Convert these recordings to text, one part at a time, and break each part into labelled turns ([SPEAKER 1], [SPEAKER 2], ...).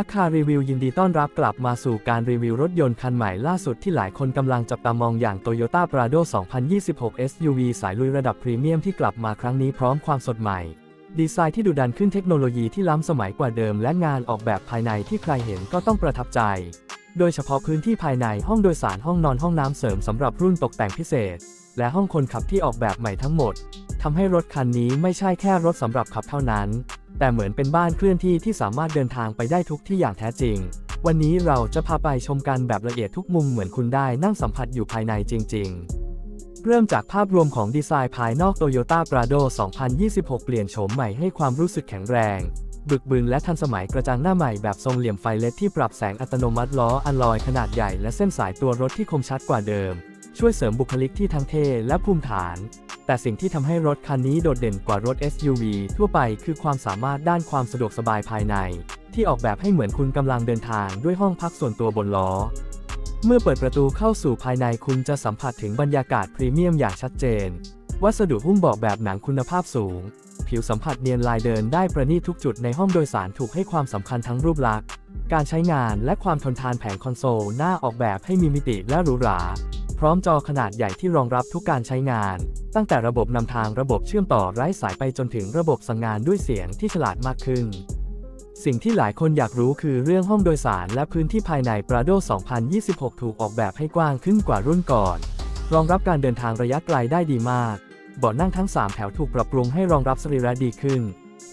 [SPEAKER 1] อาคารีวิวยินดีต้อนรับกลับมาสู่การรีวิวรถยนต์คันใหม่ล่าสุดที่หลายคนกำลังจับตามองอย่าง Toyota Prado 2026 SUV สายลุยระดับพรีเมียมที่กลับมาครั้งนี้พร้อมความสดใหม่ ดีไซน์ที่ดุดันขึ้นเทคโนโลยีที่ล้ำสมัยกว่าเดิมและงานออกแบบภายในที่ใครเห็นก็ต้องประทับใจ โดยเฉพาะพื้นที่ภายในห้องโดยสารห้องนอนห้องน้ำเสริมสำหรับรุ่นตกแต่งพิเศษ และห้องคนขับที่ออกแบบใหม่ทั้งหมดทำให้รถคันนี้ไม่ใช่แค่รถสำหรับขับเท่านั้น แต่เหมือนเป็นบ้านเคลื่อนที่ที่สามารถเดินทางไปได้ทุกที่อย่างแท้จริง วันนี้เราจะพาไปชมกันแบบละเอียดทุกมุมเหมือนคุณได้นั่งสัมผัสอยู่ภายในจริง ๆเริ่มจากภาพรวมของดีไซน์ภายนอก Toyota Prado 2026 เปลี่ยนโฉมใหม่ให้ความรู้สึกแข็งแรง บึกบึนและทันสมัยกระจังหน้าใหม่แบบทรงเหลี่ยมไฟเลสที่ปรับแสงอัตโนมัติล้ออัลลอยขนาดใหญ่และเส้นสายตัวรถที่คมชัดกว่าเดิม ช่วยเสริมบุคลิกที่ทั้งเท่และภูมิฐาน แต่สิ่งที่ทำให้รถคันนี้โดดเด่นกว่ารถ SUV ทั่วไปคือความสามารถด้านความสะดวกสบายภายใน ที่ออกแบบให้เหมือนคุณกำลังเดินทางด้วยห้องพักส่วนตัวบนล้อ เมื่อเปิดประตูเข้าสู่ภายในคุณจะสัมผัสถึงบรรยากาศพรีเมียมอย่างชัดเจน วัสดุหุ้มเบาะแบบหนังคุณภาพสูง ผิวสัมผัสเนียนลายเดินได้ประณีตทุกจุดในห้องโดยสารถูกให้ความสำคัญทั้งรูปลักษณ์ การใช้งานและความทนทานแผงคอนโซลหน้าออกแบบให้มีมิติและหรูหรา พร้อมจอขนาดใหญ่ที่รองรับทุกการใช้งาน ตั้งแต่ระบบนำทางระบบเชื่อมต่อไร้สายไปจนถึงระบบสั่งงานด้วยเสียงที่ฉลาดมากขึ้น สิ่งที่หลายคนอยากรู้คือเรื่องห้องโดยสารและพื้นที่ภายใน Prado 2026 ถูกออกแบบให้กว้างขึ้นกว่ารุ่นก่อน รองรับการเดินทางระยะไกลได้ดีมากเบาะนั่งทั้ง 3 แถวถูกปรับปรุงให้รองรับสรีระดีขึ้น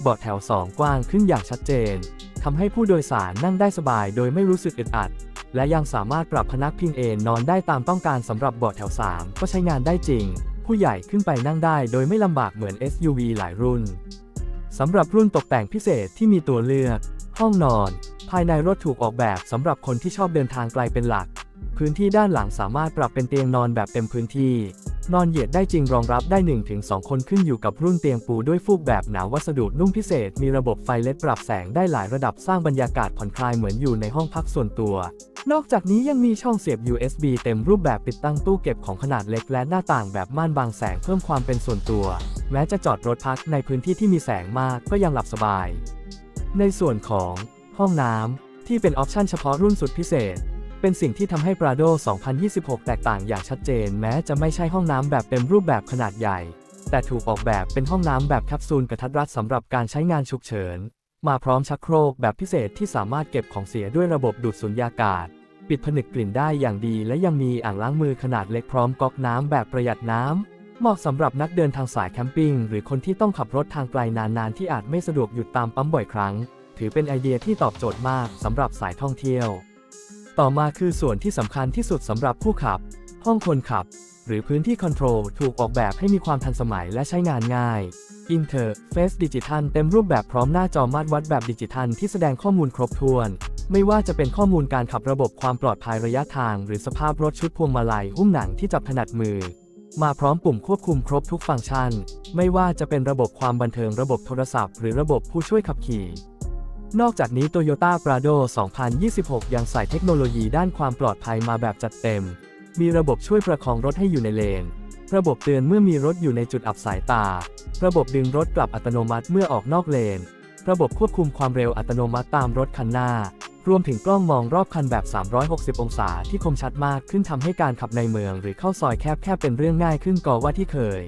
[SPEAKER 1] เบาะแถว 2 กว้างขึ้นอย่างชัดเจนทำให้ผู้โดยสารนั่งได้สบายโดยไม่รู้สึกอึดอัด และยังสามารถปรับพนักพิงเอนนอนได้ตามต้องการสำหรับเบาะแถว 3 ก็ใช้งานได้จริง ผู้ใหญ่ขึ้นไปนั่งได้โดยไม่ลำบากเหมือน SUV หลายรุ่นสำหรับรุ่นตกแต่งพิเศษที่มีตัวเลือก ห้องนอน ภายในรถถูกออกแบบสำหรับคนที่ชอบเดินทางไกลเป็นหลัก พื้นที่ด้านหลังสามารถปรับเป็นเตียงนอนแบบเต็มพื้นที่ นอนเหยียดได้จริงรองรับได้ 1-2 คนขึ้นอยู่กับรุ่นเตียงปูด้วยฟูกแบบหนาวัสดุนุ่มพิเศษ มีระบบไฟเลดปรับแสงได้หลายระดับสร้างบรรยากาศผ่อนคลายเหมือนอยู่ในห้องพักส่วนตัว นอกจากนี้ยังมีช่องเสียบ USB เต็มรูปแบบติดตั้งตู้เก็บของขนาดเล็กและหน้าต่างแบบม่านบางแสงเพิ่มความเป็นส่วนตัว แม้จะจอดรถพักในพื้นที่ที่มีแสงมากก็ยังหลับสบาย ในส่วนของ ห้องน้ำที่เป็นออปชั่นเฉพาะรุ่นสุดพิเศษ เป็นสิ่งที่ทำให้ Prado 2026 แตกต่างอย่างชัดเจน แม้จะไม่ใช่ห้องน้ำแบบเต็มรูปแบบขนาดใหญ่ แต่ถูกออกแบบเป็นห้องน้ำแบบแคปซูลกระทัดรัดสำหรับการใช้งานฉุกเฉิน มาพร้อมชักโครกแบบพิเศษที่สามารถเก็บของเสียด้วยระบบดูดสุญญากาศ ปิดผนึกกลิ่นได้อย่างดี และยังมีอ่างล้างมือขนาดเล็กพร้อมก๊อกน้ำแบบประหยัดน้ำเหมาะสำหรับนักเดินทางสายแคมปิ้ง หรือคนที่ต้องขับรถทางไกลนานๆ ที่อาจไม่สะดวกหยุดตามปั๊มบ่อยครั้ง ถือเป็นไอเดียที่ตอบโจทย์มากสำหรับสายท่องเที่ยว ต่อมาคือส่วนที่สำคัญที่สุดสำหรับผู้ขับ ห้องคนขับ หรือพื้นที่คอนโทรลถูกออกแบบให้มีความทันสมัยและใช้งานง่าย Interface ดิจิทัลเต็มรูปแบบพร้อมหน้าจอมาตรวัดแบบดิจิทัลที่แสดงข้อมูลครบถ้วน ไม่ว่าจะเป็นข้อมูลการขับระบบความปลอดภัยระยะทาง หรือสภาพรถชุดพวงมาลัยหุ้มหนังที่จับถนัดมือ มาพร้อมปุ่มควบคุมครบทุกฟังก์ชัน ไม่ว่าจะเป็นระบบความบันเทิงระบบโทรศัพท์ หรือระบบผู้ช่วยขับขี่ นอกจากนี้ Toyota Prado 2026 ยังใส่เทคโนโลยีด้านความปลอดภัยมาแบบจัดเต็ม มีระบบช่วยประคองรถให้อยู่ในเลน ระบบเตือนเมื่อมีรถอยู่ในจุดอับสายตา ระบบดึงรถกลับอัตโนมัติเมื่อออกนอกเลน ระบบควบคุมความเร็วอัตโนมัติตามรถคันหน้า รวมถึงกล้องมองรอบคันแบบ 360 องศาที่คมชัดมากขึ้นทำให้การขับในเมือง หรือเข้าซอยแคบๆเป็นเรื่องง่ายขึ้นกว่าที่เคย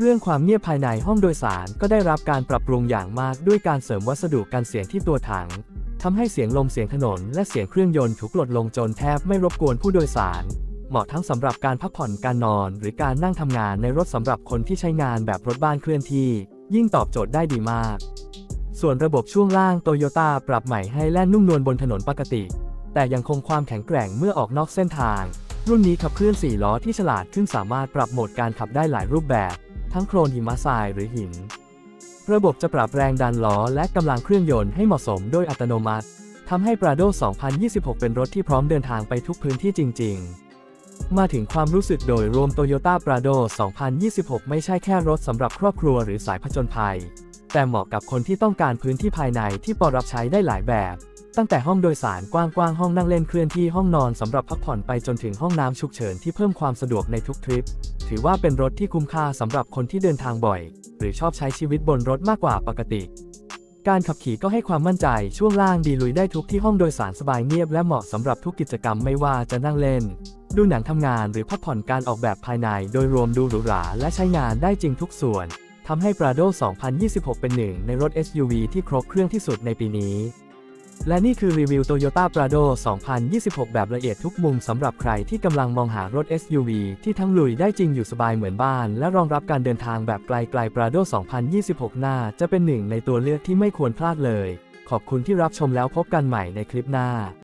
[SPEAKER 1] เรื่องความเงียบภายในห้องโดยสารก็ได้รับการปรับปรุงอย่างมากด้วยการเสริมวัสดุกันเสียงที่ตัวถังทำให้เสียงลมเสียงถนนและเสียงเครื่องยนต์ถูกลดลงจนแทบไม่รบกวนผู้โดยสาร เหมาะทั้งสำหรับการพักผ่อนการนอน หรือการนั่งทำงานในรถสำหรับคนที่ใช้งานแบบรถบ้านเคลื่อนที่ ยิ่งตอบโจทย์ได้ดีมาก ส่วนระบบช่วงล่างโตโยต้าปรับใหม่ให้แล่นนุ่มนวลบนถนนปกติ แต่ยังคงความแข็งแกร่งเมื่อออกนอกเส้นทาง รุ่นนี้ขับเคลื่อน4ล้อที่ฉลาดขึ้นสามารถปรับโหมดการขับได้หลายรูปแบบ ทั้งโครนหิมะทรายหรือหิน ระบบจะปรับแรงดันล้อและกำลังเครื่องยนต์ให้เหมาะสมโดยอัตโนมัติทำให้ Prado 2026 เป็นรถที่พร้อมเดินทางไปทุกพื้นที่จริง ๆ มาถึงความรู้สึกโดยรวม Toyota Prado 2026 ไม่ใช่แค่รถสำหรับครอบครัวหรือสายผจญภัย แต่เหมาะกับคนที่ต้องการพื้นที่ภายในที่พอรับใช้ได้หลายแบบ ตั้งแต่ห้องโดยสารกว้างๆห้องนั่งเล่นเคลื่อนที่ห้องนอนสำหรับพักผ่อนไปจนถึงห้องน้ำฉุกเฉินที่เพิ่มความสะดวกในทุกทริป ถือว่าเป็นรถที่คุ้มค่าสำหรับคนที่เดินทางบ่อย หรือชอบใช้ชีวิตบนรถมากกว่าปกติ การขับขี่ก็ให้ความมั่นใจช่วงล่างดีลุยได้ทุกที่ห้องโดยสารสบายเงียบและเหมาะสำหรับทุกกิจกรรมไม่ว่าจะนั่งเล่น ดูหนังทำงานหรือพักผ่อนการออกแบบภายใน โดยรวมดูหรูหราและใช้งานได้จริงทุกส่วนทำให้ Prado 2026 เป็นหนึ่งในรถ SUV ที่ครบเครื่องที่สุดในปีนี้ และนี่คือรีวิว Toyota Prado 2026 แบบละเอียดทุกมุมสำหรับใครที่กำลังมองหารถ SUV ที่ทั้งลุยได้จริงอยู่สบายเหมือนบ้าน และรองรับการเดินทางแบบไกลๆ Prado 2026 หน้าจะเป็นหนึ่งในตัวเลือกที่ไม่ควรพลาดเลย ขอบคุณที่รับชมแล้วพบกันใหม่ในคลิปหน้า